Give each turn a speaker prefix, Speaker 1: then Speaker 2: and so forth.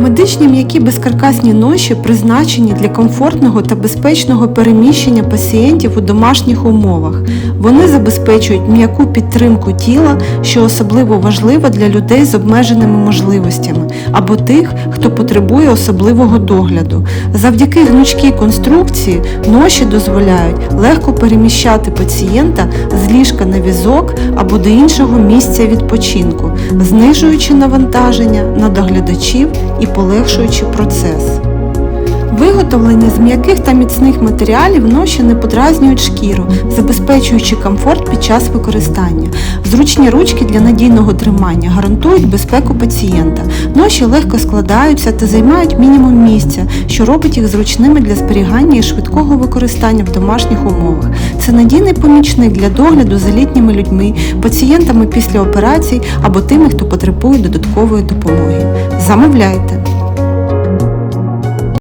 Speaker 1: Медичні м'які безкаркасні ноші призначені для комфортного та безпечного переміщення пацієнтів у домашніх умовах. Вони забезпечують м'яку підтримку тіла, що особливо важливо для людей з обмеженими можливостями або тих, хто потребує особливого догляду. Завдяки гнучкій конструкції ноші дозволяють легко переміщати пацієнта з ліжка на візок або до іншого місця відпочинку, знижуючи навантаження на доглядачів і полегшуючи процес. Виготовлені з м'яких та міцних матеріалів ноші не подразнюють шкіру, забезпечуючи комфорт під час використання. Зручні ручки для надійного тримання гарантують безпеку пацієнта. Ноші легко складаються та займають мінімум місця, що робить їх зручними для зберігання і швидкого використання в домашніх умовах. Це надійний помічник для догляду за літніми людьми, пацієнтами після операцій або тими, хто потребує додаткової допомоги. Замовляйте!